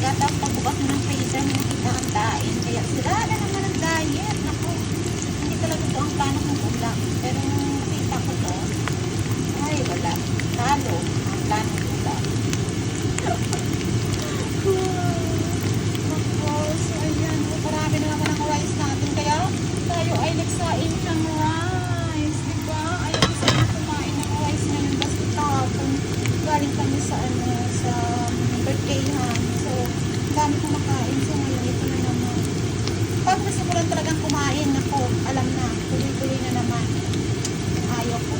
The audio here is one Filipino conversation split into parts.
tapos pagbukas mo ng may nakita ang dain. Kaya sila na naman ang diet. Naku, hindi talaga ito ang plano kong ulam. Pero nakita ko to, ay wala. Talo ang plano kong ulam. Naku, so ayan, oh, marami na naman ang rice natin. Kaya tayo ay nagsain ng rice. Diba? Ayaw ko sana kumain ng rice ngayon. Basta tapon. Galing kami sa ano, sa birthdayhan. So, ang dami kong makain. So, ngayon, ito na naman. Pag nasimulan talagang kumain, ako, alam na, tuloy-tuloy na naman. Ayaw ko.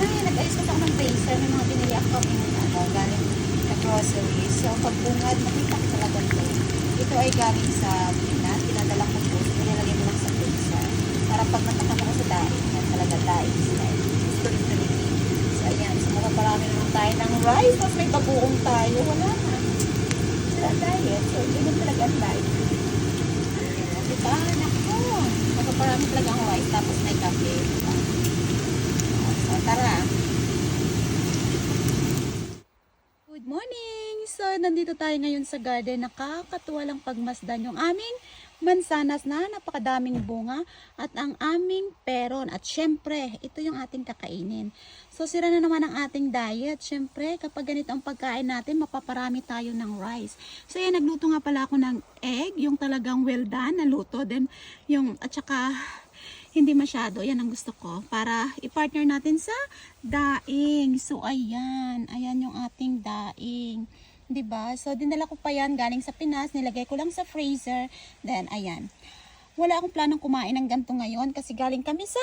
Ay, nag-ayos ko ako ng freezer. May mga binili ako kami ano, galing sa grocery. So, pag bungad, nakita ko talaga ito. Ito ay galing sa Pinas. Pinadala ko po. Nilagay mo lang sa freezer. Para pag natakam ako sa dahil, yan talaga dahil style. Gusto rin tuloy. So, ayan. So, makaparami naman tayo ng rice. Tapos may bagoong tayo. Wala na. Sila diet. So, mo talaga ang diet. Diba? Naku. Makaparami talaga ang rice. Tapos may kape. Diba? Tara. Good morning! So, nandito tayo ngayon sa garden. Nakakatuwa lang pagmasdan yung aming mansanas na napakadaming bunga at ang aming peron. At syempre, ito yung ating kakainin. So, sira na naman ang ating diet. Syempre, kapag ganito ang pagkain natin, mapaparami tayo ng rice. So, yan, nagluto nga pala ako ng egg, yung talagang well done na luto. Then, yung, at saka, hindi masyado. Yan ang gusto ko. Para i-partner natin sa daing. So, ayan. Ayan yung ating daing. 'Di ba So, dinala ko pa yan galing sa Pinas. Nilagay ko lang sa freezer. Then, ayan. Wala akong planong kumain ng ganito ngayon kasi galing kami sa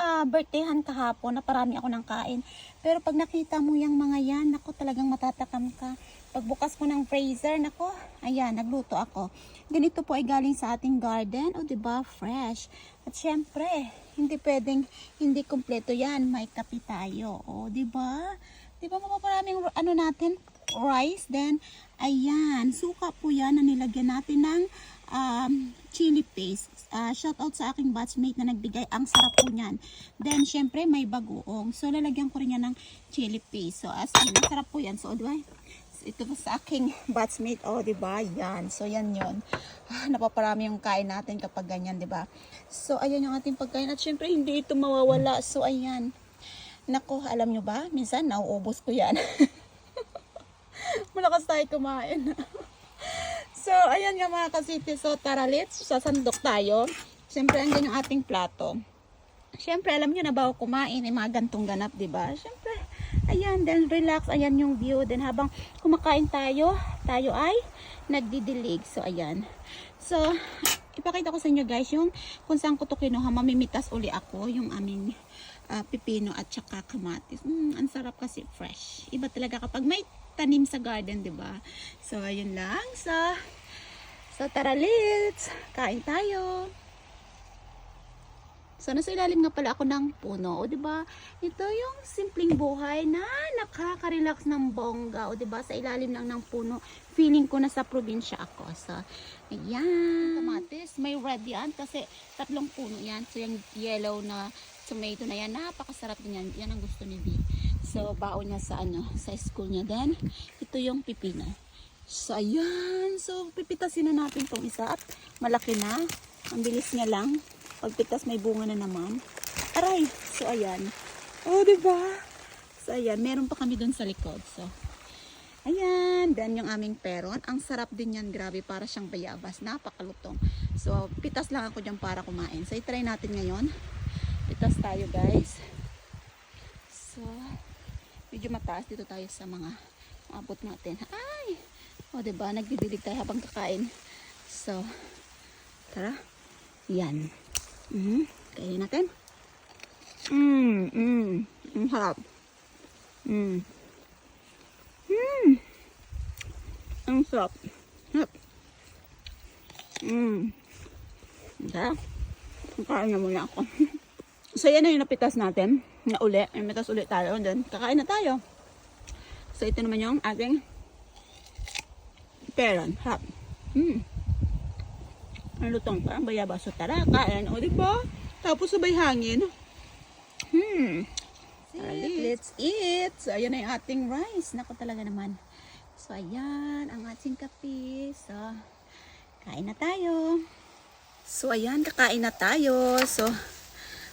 ah birthdayhan kahapon na parami ako ng kain. Pero pag nakita mo yung mga yan, nako talagang matatakam ka. Pagbukas ko ng freezer, nako, ayan, nagluto ako. Ganito po ay galing sa ating garden, o ba fresh. At syempre, hindi pwedeng hindi kumpleto yan, may kape tayo. O, ba? 'Di ba mapaparaming ano natin, rice, then, ayan, suka po yan na nilagyan natin ng um, chili paste. Uh, shout out sa aking batchmate na nagbigay. Ang sarap po niyan. Then, syempre, may bagoong. So, lalagyan ko rin yan ng chili paste. So, as in, sarap po yan. So, di ba? Ito po sa aking batchmate. Oh, di ba? Yan. So, yan yon ah, Napaparami yung kain natin kapag ganyan, di ba? So, ayan yung ating pagkain. At syempre, hindi ito mawawala. So, ayan. Nako, alam nyo ba? Minsan, nauubos ko yan. Malakas tayo kumain. so, ayan nga mga kasiti. So, tara, let's sasandok tayo. Siyempre, andyan yung ating plato. Siyempre, alam nyo na bago kumain, ay mga gantong ganap, di ba? Siyempre, ayan, then relax, ayan yung view. Then habang kumakain tayo, tayo ay nagdidilig. So, ayan. So, ipakita ko sa inyo guys, yung kung saan ko to kinuha, mamimitas uli ako, yung aming ah, pipino at saka kamatis. Mm, ang sarap kasi fresh. Iba talaga kapag may tanim sa garden, 'di ba? So ayun lang. So So tara let's kain tayo. So nasa ilalim nga pala ako ng puno, 'di ba? Ito yung simpleng buhay na nakaka-relax ng bongga, 'di ba? Sa ilalim lang ng puno. Feeling ko na sa probinsya ako. So ayan. Kamatis, may red yan kasi tatlong puno yan. So yung yellow na tomato na yan, napakasarap din yan. Yan ang gusto ni B. So, baon niya sa ano, sa school niya. Then, ito yung pipino. So, ayan. So, pipitasin na natin tong isa. At malaki na. Ang bilis niya lang. Pagpitas may bunga na naman. Aray. So, ayan. Oh, ba? So, ayan. Meron pa kami dun sa likod. So, ayan. Then, yung aming peron. Ang sarap din yan. Grabe. Para siyang bayabas. Napakalutong. So, pitas lang ako dyan para kumain. So, itry natin ngayon. Pitas tayo, guys. So, medyo mataas dito tayo sa mga abot natin. Ay! O, oh, diba? Nagdidilig tayo habang kakain. So, tara. Yan. Mm -hmm. Kainin natin. Mmm, mmm. Ang harap. Mmm. Mmm. Ang sarap. Sarap. Mmm. Sarap. Kain na muna ako. so, yan na yung napitas natin. Na uli. May mitas uli tayo. Then, kakain na tayo. So, ito naman yung ating peron. Hap. Hmm. Ang lutong parang bayabas. So, tara, kain. O, diba? Tapos sabay hangin. Hmm. Tara, let's eat. So, ayan na yung ating rice. Nako talaga naman. So, ayan ang ating kape. So, kain na tayo. So, ayan, kakain na tayo. So,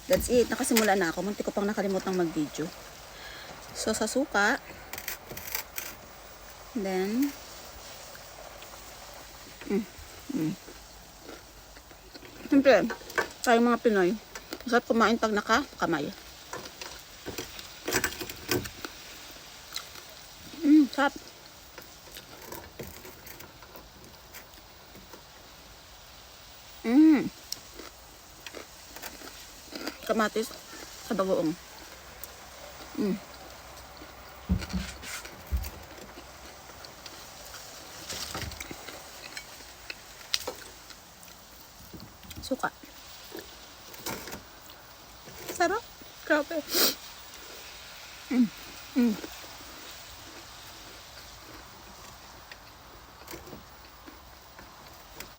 that's it. Nakasimula na ako. Munti ko pang nakalimutang mag-video. So, sa suka. Then, mm, mm. Siyempre, tayo mga Pinoy, masarap kumain pag nakakamay. Mm, sarap. Mm. Kamatis sa bagoong. Mm. Suka. Sarap. Grabe. Mm. Mm.